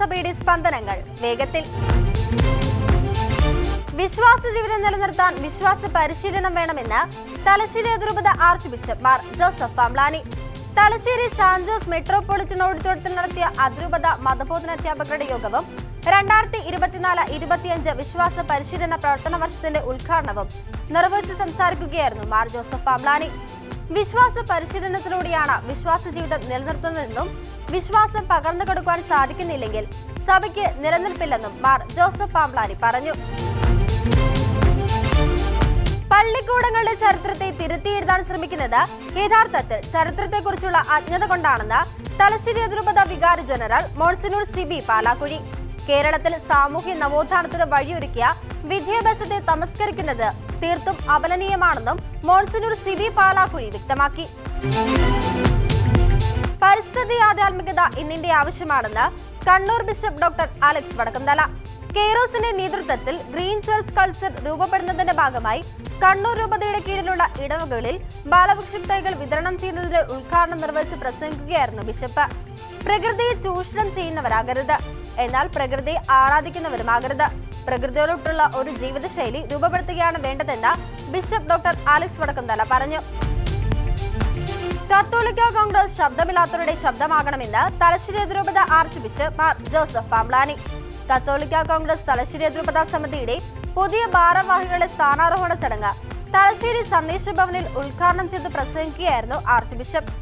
കേരള സഭയുടെ സ്പന്ദനങ്ങൾ. വേഗത്തിൽ. വിശ്വാസ ജീവിതം നിലനിർത്താൻ വിശ്വാസ പരിശീലനം വേണമെന്ന് തലശ്ശേരി അതിരൂപത archbishop Mar Joseph Pamplany Thalassery San Jose metropolitan ഓഡിറ്റോറിയത്തിൽ നടത്തിയ അതിരൂപത മതബോധന അധ്യാപകരുടെ യോഗവും രണ്ടായിരത്തി ഇരുപത്തിനാല് ഇരുപത്തിയഞ്ച് വിശ്വാസ പരിശീലന പ്രവർത്തന വർഷത്തിന്റെ ഉദ്ഘാടനവും നിർവഹിച്ച് സംസാരിക്കുകയായിരുന്നു മാർ ജോസഫ് പാംലാനി വിശ്വാസ പരിശീലനത്തിലൂടെയാണ് വിശ്വാസ ജീവിതം നിലനിർത്തുന്നതെന്നും വിശ്വാസം പകർന്നു കൊടുക്കുവാൻ സാധിക്കുന്നില്ലെങ്കിൽ സഭയ്ക്ക് നിലനിൽപ്പില്ലെന്നും മാർ ജോസഫ് പാംബ്ലാനി പറഞ്ഞു. പള്ളിക്കൂടങ്ങളുടെ ചരിത്രത്തെ തിരുത്തിയെഴുതാൻ ശ്രമിക്കുന്നത് യഥാർത്ഥത്തിൽ ചരിത്രത്തെക്കുറിച്ചുള്ള അജ്ഞത കൊണ്ടാണെന്ന് തലശ്ശേരി അതിരൂപത വികാരി ജനറൽ മോൺസിനൂർ സിബി പാലാക്കുഴി. കേരളത്തിൽ സാമൂഹ്യ നവോത്ഥാനത്തിന് വഴിയൊരുക്കിയ വിദ്യാഭ്യാസത്തെ തമസ്കരിക്കുന്നത് തീർത്തും അപലനീയമാണെന്നും മോൺസിനൂർ സിബി പാലാക്കുഴി വ്യക്തമാക്കി. പരിസ്ഥിതി ആധ്യാത്മികത ഇന്നിന്റെ ആവശ്യമാണെന്ന് Kannur bishop doctor Alex Vadakkumthala. കെയ്റോസിന്റെ നേതൃത്വത്തിൽ ഗ്രീൻ ചർച്ച് കൾച്ചർ രൂപപ്പെടുന്നതിന്റെ ഭാഗമായി കണ്ണൂർ രൂപതയുടെ കീഴിലുള്ള ഇടവകളിൽ ബാലവൃക്ഷ തൈകൾ വിതരണം ചെയ്യുന്നതിന്റെ ഉദ്ഘാടനം നിർവഹിച്ച് പ്രസംഗിക്കുകയായിരുന്നു ബിഷപ്പ്. പ്രകൃതിയെ ചൂഷണം ചെയ്യുന്നവരാകരുത്. എന്നാൽ പ്രകൃതിയെ ആരാധിക്കുന്നവരുമാകരുത്. പ്രകൃതിയോടൊട്ടുള്ള ഒരു ജീവിതശൈലി രൂപപ്പെടുത്തുകയാണ് വേണ്ടതെന്ന് ബിഷപ്പ് ഡോക്ടർ അലക്സ് വടക്കന്തല പറഞ്ഞു. കത്തോലിക്ക കോൺഗ്രസ് ശബ്ദമില്ലാത്തവരുടെ ശബ്ദമാകണമെന്ന് തലശ്ശേരി അതിരൂപത archbishop Mar Joseph Pamplany. കത്തോലിക്ക കോൺഗ്രസ് തലശ്ശേരി അതിരൂപത സമിതിയുടെ പുതിയ ഭാരവാഹികളുടെ സ്ഥാനാരോഹണ ചടങ്ങ് തലശ്ശേരി സന്ദേശ ഭവനിൽ ഉദ്ഘാടനം ചെയ്ത് പ്രസംഗിക്കുകയായിരുന്നു ആർച്ച് ബിഷപ്പ്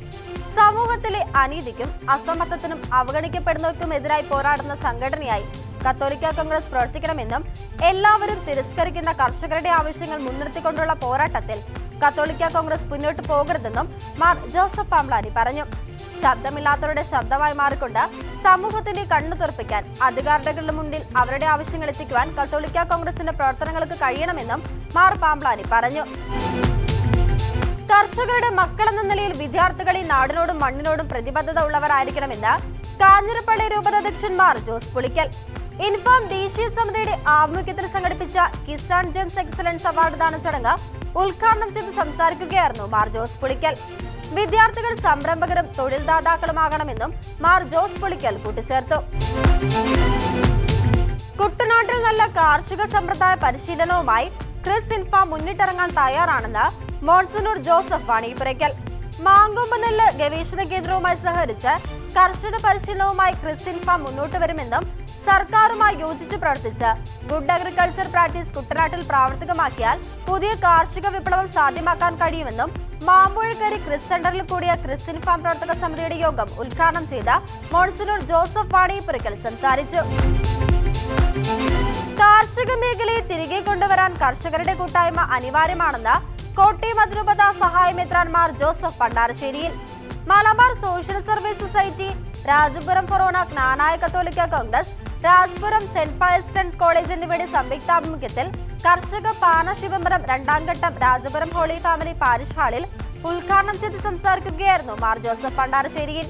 സമൂഹത്തിലെ അനീതിക്കും അസമത്വത്തിനും അവഗണിക്കപ്പെടുന്നവർക്കുമെതിരായി പോരാടുന്ന സംഘടനയായി കത്തോലിക്ക കോൺഗ്രസ് പ്രവർത്തിക്കണമെന്നും എല്ലാവരും തിരസ്കരിക്കുന്ന കർഷകരുടെ ആവശ്യങ്ങൾ മുൻനിർത്തിക്കൊണ്ടുള്ള പോരാട്ടത്തിൽ കത്തോലിക്ക കോൺഗ്രസ് മുന്നോട്ട് പോകരുതെന്നും മാർ ജോസഫ് പാംബ്ലാനി പറഞ്ഞു. ശബ്ദമില്ലാത്തവരുടെ ശബ്ദമായി മാറിക്കൊണ്ട് സമൂഹത്തിന്റെ കണ്ണു തുറപ്പിക്കാൻ അധികാരികളുടെ മുന്നിൽ അവരുടെ ആവശ്യങ്ങൾ എത്തിക്കുവാൻ കത്തോളിക്ക കോൺഗ്രസിന്റെ പ്രവർത്തനങ്ങൾക്ക് കഴിയണമെന്നും മാർ പാംബ്ലാനി പറഞ്ഞു. കർഷകരുടെ മക്കളെന്ന നിലയിൽ വിദ്യാർത്ഥികൾ ഈ നാടിനോടും മണ്ണിനോടും പ്രതിബദ്ധത ഉള്ളവരായിരിക്കണമെന്ന് കാഞ്ഞിരപ്പള്ളി രൂപതാധ്യക്ഷൻ മാർ ജോസ് പുളിക്കൽ. ഇൻഫോം ദേശീയ സമിതിയുടെ ആഭിമുഖ്യത്തിൽ സംഘടിപ്പിച്ച കിസാൻ ജെംസ് എക്സലൻസ് അവാർഡ് ദാന ചടങ്ങ് ഉദ്ഘാടനം ചെയ്ത് സംസാരിക്കുകയായിരുന്നു മാർ ജോസ് പുളിക്കൽ. വിദ്യാർത്ഥികൾ സംരംഭകരും തൊഴിൽദാതാക്കളുമാകണമെന്നും മാർ ജോസ് പുളിക്കൽ കൂട്ടിച്ചേർത്തു. കുട്ടനാട്ടിൽ നല്ല കാർഷിക സമ്പ്രദായ പരിശീലനവുമായി ക്രിസ് ഇൻഫ മുന്നിട്ടിറങ്ങാൻ തയ്യാറാണെന്ന് മോൺസനൂർ ജോസഫ് വാണിയിപ്പുരയ്ക്കൽ. മാങ്കൊമ്പ് നെല്ല് ഗവേഷണ കേന്ദ്രവുമായി സഹകരിച്ച് കർഷക പരിശീലനവുമായി ക്രിസ് ഇൻഫ മുന്നോട്ട് വരുമെന്നും സർക്കാരുമായി യോജിച്ച് പ്രവർത്തിച്ച് ഗുഡ് അഗ്രികൾച്ചർ പ്രാക്ടീസ് കുട്ടനാട്ടിൽ പ്രാവർത്തികമാക്കിയാൽ പുതിയ കാർഷിക വിപ്ലവം സാധ്യമാക്കാൻ കഴിയുമെന്നും മാമ്പുഴക്കരി ക്രിസ് സെന്ററിൽ കൂടിയ ക്രിസ് ഫാം പ്രവർത്തക സമിതിയുടെ യോഗം ഉദ്ഘാടനം ചെയ്ത മോൺസനൂർ ജോസഫ് വാണിയിപ്പുരയ്ക്കൽ സംസാരിച്ചു. കാർഷിക മേഖലയെ തിരികെ കൊണ്ടുവരാൻ കർഷകരുടെ കൂട്ടായ്മ അനിവാര്യമാണെന്ന് കോട്ടയം അതിരൂപത സഹായമെത്രാൻമാർ Joseph Pandarasseril. Malabar social service society Rajapuram ഫൊറോണ ജ്ഞാനായ കത്തോലിക്ക കോൺഗ്രസ് രാജ്പുരം സെന്റ് പയസ്റ്റൺ കോളേജ് എന്നിവയുടെ സംയുക്താഭിമുഖ്യത്തിൽ കർഷക പാന ശിവമരം രണ്ടാം ഘട്ടം രാജപുരം ഹോളി ഫാമിലി പാരിഷ് ഹാളിൽ ഉദ്ഘാടനം ചെയ്ത് സംസാരിക്കുകയായിരുന്നു മാർ ജോസഫ് പണ്ടാരശ്ശേരിയിൽ.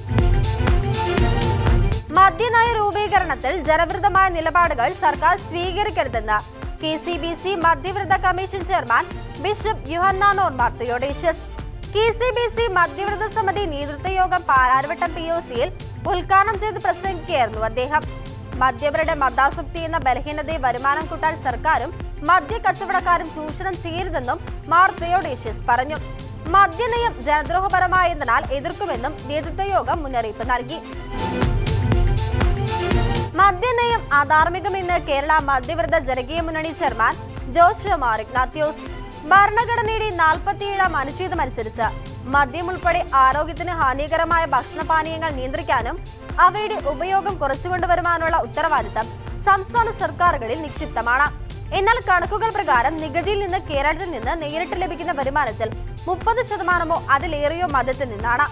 മദ്യനയ രൂപീകരണത്തിൽ ജനവിരുദ്ധമായ നിലപാടുകൾ സർക്കാർ സ്വീകരിക്കരുതെന്ന് K C B C മദ്യവിരുദ്ധ commission chairman bishop Yuhanon Mar Theodosius K C B C മദ്യവിരുദ്ധ സമിതി നേതൃത്വ യോഗം പാലാരിവട്ടം പി ഒ സിയിൽ ഉദ്ഘാടനം ചെയ്ത് പ്രസംഗിക്കുകയായിരുന്നു അദ്ദേഹം. മദ്യപരുടെ മദ്യാസക്തി എന്ന ബലഹീനതയെ വരുമാനം കൂട്ടാൻ സർക്കാരും മദ്യ കച്ചവടക്കാരും ചൂഷണം ചെയ്യരുതെന്നും മാർ തിയോഡേഷ്യസ് പറഞ്ഞു. മദ്യനയം ജനദ്രോഹപരമായതിനാൽ എതിർക്കുമെന്നും നേതൃത്വ യോഗം മുന്നറിയിപ്പ് നൽകി. മദ്യനയം അധാർമികമെന്ന് കേരള മദ്യവിരുദ്ധ ജനകീയ മുന്നണി ചെയർമാൻ ജോഷ് മാർ ഇഗ്നാത്യോസ് ഭരണഘടനയുടെ നാൽപ്പത്തിയേഴാം അനുച്ഛേദമനുസരിച്ച് മദ്യം ഉൾപ്പെടെ ആരോഗ്യത്തിന് ഹാനികരമായ ഭക്ഷണപാനീയങ്ങൾ നിയന്ത്രിക്കാനും അവയുടെ ഉപയോഗം കുറച്ചുകൊണ്ടുവരുവാനുള്ള ഉത്തരവാദിത്തം സംസ്ഥാന സർക്കാരുകളിൽ നിക്ഷിപ്തമാണ്. എന്നാൽ കണക്കുകൾ പ്രകാരം നികുതിയിൽ നിന്ന് കേരളത്തിൽ നിന്ന് നേരിട്ട് ലഭിക്കുന്ന വരുമാനത്തിൽ മുപ്പത് ശതമാനമോ അതിലേറെയോ മദ്യത്തിൽ നിന്നാണ്.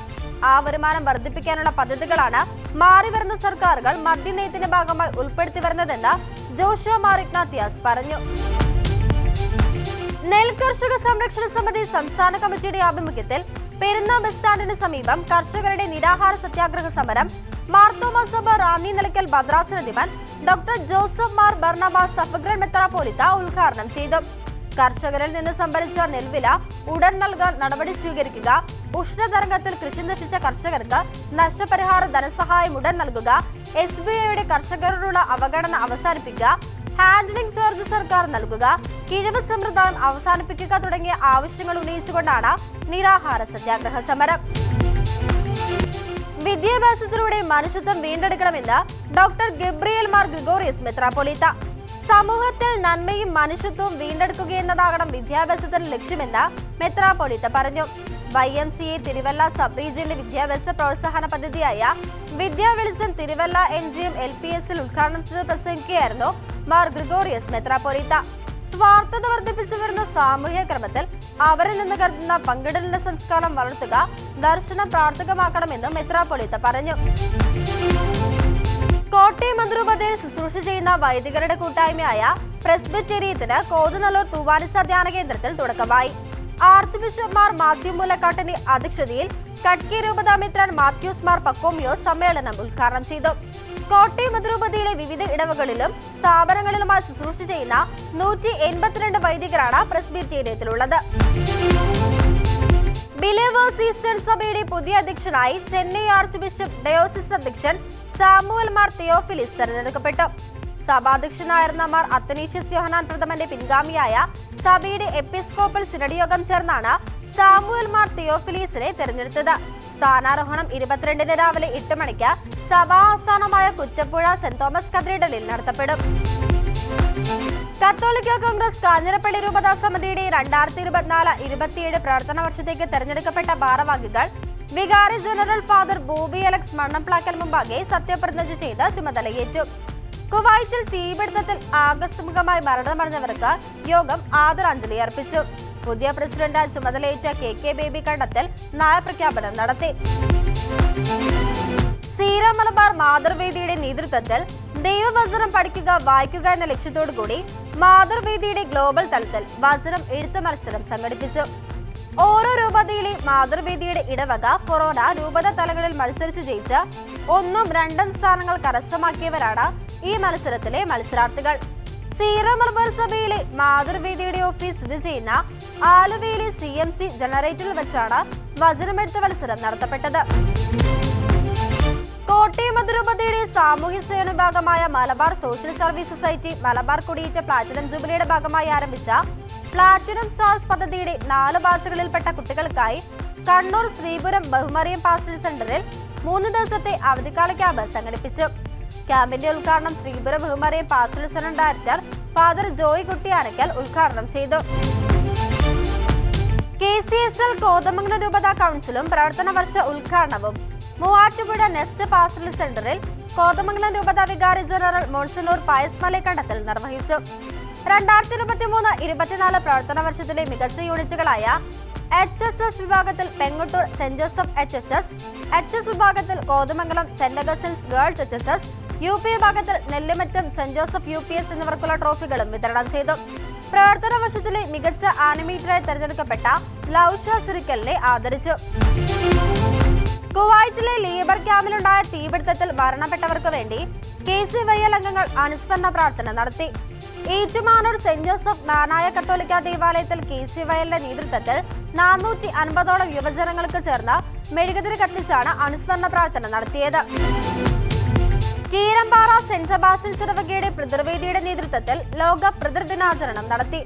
ആ വരുമാനം വർദ്ധിപ്പിക്കാനുള്ള പദ്ധതികളാണ് മാറിവരുന്ന സർക്കാരുകൾ മദ്യനയത്തിന്റെ ഭാഗമായി ഉൾപ്പെടുത്തി വരുന്നതെന്ന് ജോഷോ മാർ ഇഗ്നാത്തിയാസ് പറഞ്ഞു. നെൽ കർഷക സംരക്ഷണ സമിതി സംസ്ഥാന കമ്മിറ്റിയുടെ ആഭിമുഖ്യത്തിൽ പെരുന്ന ബസ് സ്റ്റാൻഡിന് സമീപം കർഷകരുടെ നിരാഹാര സത്യാഗ്രഹ സമരം മാർത്തോമ സഭ Ranni Nilakkal ഭദ്രാസനധിപൻ doctor Joseph Mar Barnabas suffragan മെത്രാപോലിത്ത ഉദ്ഘാടനം ചെയ്തു. കർഷകരിൽ നിന്ന് സംഭരിച്ച നെൽവില ഉടൻ നൽകാൻ നടപടി സ്വീകരിക്കുക ഉഷ്ണതരംഗത്തിൽ കൃഷി നശിച്ച കർഷകർക്ക് നഷ്ടപരിഹാര ധനസഹായം ഉടൻ നൽകുക എസ് ബി ഐയുടെ കർഷകരോടുള്ള അവഗണന അവസാനിപ്പിക്കുക ഹാൻഡ്ലിംഗ് ചാർജ് സർക്കാർ നൽകുക കിഴിവ് സമ്പ്രദായം അവസാനിപ്പിക്കുക തുടങ്ങിയ ആവശ്യങ്ങൾ ഉന്നയിച്ചുകൊണ്ടാണ് നിരാഹാര സത്യാഗ്രഹ സമരം. വിദ്യാഭ്യാസത്തിലൂടെ മനുഷ്യത്വം വീണ്ടെടുക്കണമെന്ന് ഡോക്ടർ ഗബ്രിയേൽ മാർ ഗ്രിഗോറിയസ് മെത്രാപ്പൊലീത്ത. സമൂഹത്തിൽ നന്മയും മനുഷ്യത്വവും വീണ്ടെടുക്കുകയെന്നതാകണം വിദ്യാഭ്യാസത്തിന്റെ ലക്ഷ്യമെന്ന് മെത്രാപ്പൊലീത്ത പറഞ്ഞു. Y M C A Thiruvalla sub റീജിയന്റെ വിദ്യാഭ്യാസ പ്രോത്സാഹന പദ്ധതിയായ Vidyavelicham Thiruvalla N G M L P എസിൽ ഉദ്ഘാടനം ചെയ്ത് പ്രസംഗിക്കുകയായിരുന്നു മാർ ഗ്രിഗോറിയസ് മെത്രാപ്പൊലീത്ത. സ്വാർത്ഥത വർദ്ധിപ്പിച്ചു വരുന്ന സാമൂഹ്യ ക്രമത്തിൽ അവരിൽ നിന്ന് കരുതുന്ന പങ്കിടലിന്റെ സംസ്കാരം വളർത്തുക ദർശനം പ്രാർത്ഥകമാക്കണമെന്നും മെത്രാപ്പൊലീത്ത പറഞ്ഞു. കോട്ടയം മന്ത്രുപതയിൽ ശുശ്രൂഷ ചെയ്യുന്ന വൈദികരുടെ കൂട്ടായ്മയായ പ്രസ്ബിറ്റേറിയത്തിന് കോതുനല്ലൂർ തൂവാനിസ ധ്യാന കേന്ദ്രത്തിൽ തുടക്കമായി. ആർച്ച് ബിഷപ്പ് മാർ മാത്യു മുലക്കാട്ടിന്റെ അധ്യക്ഷതയിൽ കട്കി രൂപതാമിത്രൻ മാത്യൂസ് മാർ പക്കോമിയോസ് സമ്മേളനം ഉദ്ഘാടനം ചെയ്തു. കോട്ടയം അതിരൂപതയിലെ വിവിധ ഇടവകളിലും സ്ഥാപനങ്ങളിലുമായി ശുശ്രൂഷ ചെയ്യുന്ന നൂറ്റി എൺപത്തിരണ്ട് വൈദികരാണ് പ്രസ്ബിറ്റേറിയത്തിലുള്ളത് ബിലേവേഴ്സ് ഈസ്റ്റേൺ സഭയുടെ പുതിയ അധ്യക്ഷനായി ചെന്നൈ ആർച്ച് ബിഷപ്പ് ഡയോസിസ് അധ്യക്ഷൻ സാമുവൽ മാർ തിയോഫിലിസ് തെരഞ്ഞെടുക്കപ്പെട്ടു. സഭാധ്യക്ഷനായിരുന്ന മാർ അത്തനീഷ്യസ് യോഹനാൻ പ്രഥമന്റെ പിൻഗാമിയായ സഭയുടെ എപ്പിസ്കോപ്പൽ സിനഡ് യോഗം ചേർന്നാണ് സാമുവൽ മാർ തിയോഫിലീസിനെ തെരഞ്ഞെടുത്തത്. സ്ഥാനാരോഹണം ഇരുപത്തിരണ്ടിന് രാവിലെ എട്ട് മണിക്ക് സഭാ ആസ്ഥാനമായ കുറ്റപ്പുഴ സെന്റ് തോമസ് കത്തീഡ്രലിൽ നടത്തപ്പെടും. കത്തോലിക്ക കോൺഗ്രസ് കാഞ്ഞിരപ്പള്ളി രൂപതാ സമിതിയുടെ രണ്ടായിരത്തി ഇരുപത്തിനാല് ഇരുപത്തിയേഴ് പ്രവർത്തന വർഷത്തേക്ക് തെരഞ്ഞെടുക്കപ്പെട്ട ഭാരവാഹികൾ വികാരി general father Bobby Alex Mannamplackal മുമ്പാകെ സത്യപ്രതിജ്ഞ ചെയ്ത് ചുമതലയേറ്റു. കുവൈറ്റിൽ തീപിടുത്തത്തിൽ ആകസ്മികമായി മരണമടഞ്ഞവർക്ക് യോഗം ആദരാഞ്ജലി അർപ്പിച്ചു. പുതിയ പ്രസിഡന്റ് ചുമതലയേറ്റ കെ കെ ബേബി കണ്ടെത്തൽ നയപ്രഖ്യാപനം നടത്തി. സീറ മലബാർ മാതൃവേദിയുടെ നേതൃത്വത്തിൽ ദൈവവചനം പഠിക്കുക വായിക്കുക എന്ന ലക്ഷ്യത്തോടു കൂടി മാതൃവേദിയുടെ ഗ്ലോബൽ തലത്തിൽ വചനം എഴുത്തു മത്സരം സംഘടിപ്പിച്ചു. ഓരോ രൂപതയിലെ മാതൃവേദിയുടെ ഇടവക കൊറോണ രൂപത തലങ്ങളിൽ മത്സരിച്ച് ജയിച്ച ഒന്നും രണ്ടും സ്ഥാനങ്ങൾ കരസ്ഥമാക്കിയവരാണ് ഈ മത്സരത്തിലെ മത്സരാർത്ഥികൾ. സീറമർബൽ മലബാർ സഭയിലെ മാതൃവേദിയുടെ ഓഫീസ് സ്ഥിതി ചെയ്യുന്ന ആലുവയിലെ സി എം സി ജനറേറ്ററിൽ വെച്ചാണ് വചനമെടുത്ത മത്സരം നടത്തപ്പെട്ടത്. കോട്ടയം അതിരൂപതയുടെ സാമൂഹ്യ സേവന ഭാഗമായ Malabar social service society Malabar കുടിയേറ്റ പ്ലാറ്റിനം ജൂബിലിയുടെ ഭാഗമായി ആരംഭിച്ച പ്ലാറ്റിനം സ്റ്റാർസ് പദ്ധതിയുടെ നാല് ബാച്ചുകളിൽപ്പെട്ട കുട്ടികൾക്കായി കണ്ണൂർ ശ്രീപുരം ബഹുമറിയം പാസ്റ്റൽ സെന്ററിൽ മൂന്ന് ദിവസത്തെ അവധിക്കാല ക്യാമ്പ് സംഘടിപ്പിച്ചു. ക്യാമ്പിന്റെ ഉദ്ഘാടനം Sreepuram ബഹുമറിയം pastoral centre director father Joy Kuttiyanickal ഉദ്ഘാടനം ചെയ്തു. K C S L Kothamangalam രൂപതാ കൗൺസിലും പ്രവർത്തന വർഷ ഉദ്ഘാടനവും. മൂവാറ്റുപുഴ നെസ്റ്റ് പാസ്റ്റൽ സെന്ററിൽ കോതമംഗലം രൂപത വികാരി ജനറൽ മോൺസനൂർ പായസ് മലക്കണ്ടത്തിൽ നിർവഹിച്ചു. രണ്ടായിരത്തി ഇരുപത്തി മൂന്ന് ഇരുപത്തിനാല് പ്രവർത്തന വർഷത്തിലെ മികച്ച യൂണിറ്റുകളായ എച്ച് എസ് എസ് വിഭാഗത്തിൽ Pengottoor saint Joseph H S S H S വിഭാഗത്തിൽ Kothamangalam saint Augustine's girls H S S U P വിഭാഗത്തിൽ Nellimattam saint Joseph U P S എന്നിവർക്കുള്ള ട്രോഫികളും വിതരണം ചെയ്തു. പ്രവർത്തന വർഷത്തിലെ മികച്ച ആനിമേറ്ററായി തെരഞ്ഞെടുക്കപ്പെട്ട ലൗഷ സിറിക്കലിനെ ആദരിച്ചു. കുവൈറ്റിലെ ലേബർ ക്യാമ്പിലുണ്ടായ തീപിടുത്തത്തിൽ മരണപ്പെട്ടവർക്ക് വേണ്ടി കെ സി വൈ എൽ അംഗങ്ങൾ അനുസ്മരണ പ്രാർത്ഥന നടത്തി. ഏറ്റുമാനൂർ സെന്റ് ജോസഫ് നാനായ കത്തോലിക്ക ദേവാലയത്തിൽ കെ സി വയലിന്റെ നേതൃത്വത്തിൽ നാനൂറ്റി അൻപതോളം യുവജനങ്ങൾക്ക് ചേർന്ന് മെഴുകുതിരി കത്തിച്ചാണ് അനുസ്മരണ പ്രാർത്ഥന നടത്തിയത്. കീരമ്പാറ സെന്റ് സെബാസ്റ്റ്യൻ ചിറവകയുടെ പിതൃവേദിയുടെ നേതൃത്വത്തിൽ ലോക പിതൃദിനാചരണം നടത്തി.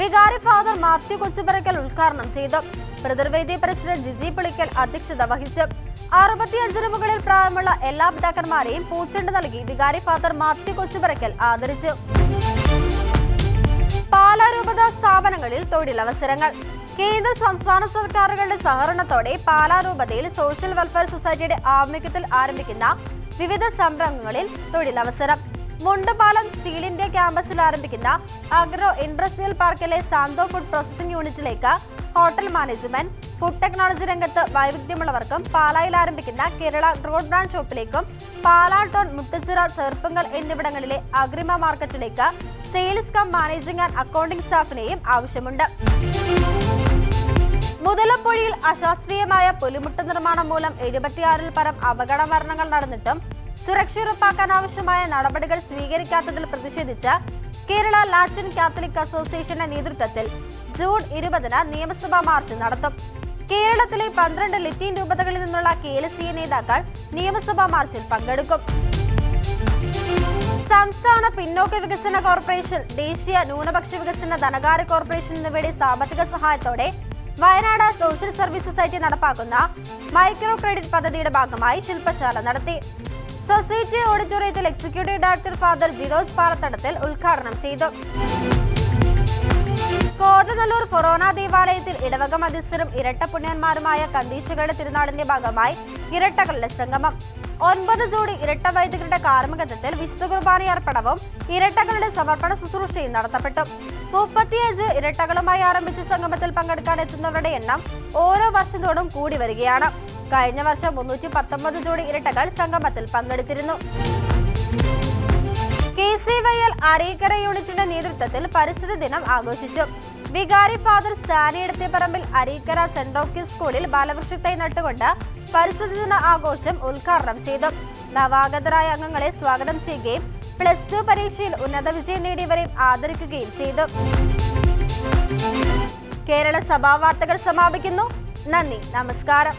വികാരി ഫാദർ മാത്യു കൊച്ചുപറക്കൽ ഉദ്ഘാടനം ചെയ്തു. പിതൃവേദി പ്രസിഡന്റ് ജിജി പുളിക്കൽ അധ്യക്ഷത വഹിച്ചു. അറുപത്തിയഞ്ചിന് മുകളിൽ പ്രായമുള്ള എല്ലാ പിതാക്കന്മാരെയും പൂച്ചെണ്ട് നൽകി വികാരി ഫാദർ മാത്യു കൊച്ചുപറക്കൽ ആദരിച്ചു. പാലാ രൂപത സ്ഥാപനങ്ങളിൽ തൊഴിലവസരങ്ങൾ. കേന്ദ്ര സംസ്ഥാന സർക്കാരുകളുടെ സഹകരണത്തോടെ പാലാരൂപതയിൽ സോഷ്യൽ വെൽഫെയർ സൊസൈറ്റിയുടെ ആഭിമുഖ്യത്തിൽ ആരംഭിക്കുന്ന വിവിധ സംരംഭങ്ങളിൽ തൊഴിലവസരം. മുണ്ടുപാലം സ്റ്റീൽ ഇന്ത്യ ക്യാമ്പസിൽ ആരംഭിക്കുന്ന അഗ്രോ ഇൻഡസ്ട്രിയൽ പാർക്കിലെ സാന്തോ ഫുഡ് പ്രോസസിംഗ് യൂണിറ്റിലേക്ക് ഹോട്ടൽ മാനേജ്മെന്റ് ഫുഡ് ടെക്നോളജി രംഗത്ത് വൈവിധ്യമുള്ളവർക്കും പാലായിൽ ആരംഭിക്കുന്ന കേരള റോഡ് ബ്രാൻഡ് ഷോപ്പിലേക്കും പാലാ ടൗൺ മുട്ടുച്ചിറ ചെറുപ്പങ്ങൾ എന്നിവിടങ്ങളിലെ അഗ്രിമ മാർക്കറ്റിലേക്ക് sales cum managing and accounting സ്റ്റാഫിനെയും ആവശ്യമുണ്ട്. മുതലപ്പൊഴിയിൽ അശാസ്ത്രീയമായ പുലിമുട്ട നിർമ്മാണം മൂലം എഴുപത്തിയാറിൽ പരം അപകട മരണങ്ങൾ നടന്നിട്ടും സുരക്ഷ ഉറപ്പാക്കാൻ ആവശ്യമായ നടപടികൾ സ്വീകരിക്കാത്തതിൽ പ്രതിഷേധിച്ച് കേരള ലാറ്റിൻ കാത്തലിക് അസോസിയേഷന്റെ നേതൃത്വത്തിൽ ജൂൺ ഇരുപതിന് നിയമസഭാ മാർച്ച് നടത്തും. കേരളത്തിലെ പന്ത്രണ്ട് ലിത്തീൻ രൂപതകളിൽ നിന്നുള്ള കെ നേതാക്കൾ നിയമസഭാ മാർച്ചിൽ പങ്കെടുക്കും. സംസ്ഥാന പിന്നോക്ക വികസന കോർപ്പറേഷൻ ദേശീയ ന്യൂനപക്ഷ വികസന ധനകാര്യ കോർപ്പറേഷൻ എന്നിവയുടെ സാമ്പത്തിക സഹായത്തോടെ വയനാട് സോഷ്യൽ സർവീസ് സൊസൈറ്റി നടപ്പാക്കുന്ന മൈക്രോ ക്രെഡിറ്റ് പദ്ധതിയുടെ ഭാഗമായി ശില്പശാല നടത്തി. സൊസൈറ്റി ഓഡിറ്റോറിയത്തിൽ എക്സിക്യൂട്ടീവ് ഡയറക്ടർ ഫാദർ ജിറോസ് പാലത്തടത്തിൽ ഉദ്ഘാടനം ചെയ്തു. കോതനല്ലൂർ കൊറോണ ദേവാലയത്തിൽ ഇടവക മധ്യസ്ഥരും ഇരട്ട പുണ്യന്മാരുമായ കന്തീശകളുടെ തിരുനാളിന്റെ ഭാഗമായി ഇരട്ടകളുടെ സംഗമം. ഒൻപത് ജോഡി ഇരട്ട വൈദികരുടെ കാർമ്മികത്വത്തിൽ വിശുദ്ധ കുർബാന അർപ്പണവും ഇരട്ടകളുടെ സമർപ്പണ ശുശ്രൂഷയും നടത്തപ്പെട്ടു. മുപ്പത്തിയഞ്ച് ഇരട്ടകളുമായി ആരംഭിച്ച സംഗമത്തിൽ പങ്കെടുക്കാൻ എത്തുന്നവരുടെ എണ്ണം ഓരോ വർഷത്തോടും കൂടി വരികയാണ്. കഴിഞ്ഞ വർഷം മുന്നൂറ്റി പത്തൊമ്പത് ജോഡി ഇരട്ടകൾ സംഗമത്തിൽ പങ്കെടുത്തിരുന്നു. K C Y L Areekkara യൂണിറ്റിന്റെ നേതൃത്വത്തിൽ പരിസ്ഥിതി ദിനം ആഘോഷിച്ചു. വികാരി ഫാദർ സ്റ്റാനി പറമ്പിൽ അരീക്കര സെന്റ് റോക്കി സ്കൂളിൽ ബാലവൃക്ഷത്തൈ നട്ടുകൊണ്ട് പരിസ്ഥിതി ദിന ആഘോഷം ഉദ്ഘാടനം ചെയ്തു. നവാഗതരായ അംഗങ്ങളെ സ്വാഗതം ചെയ്യുകയും പ്ലസ് ടു പരീക്ഷയിൽ ഉന്നത വിജയം നേടിയവരെ ആദരിക്കുകയും ചെയ്തു. കേരള സഭാ വാർത്തകൾ സമാപിക്കുന്നു. നന്ദി. നമസ്കാരം.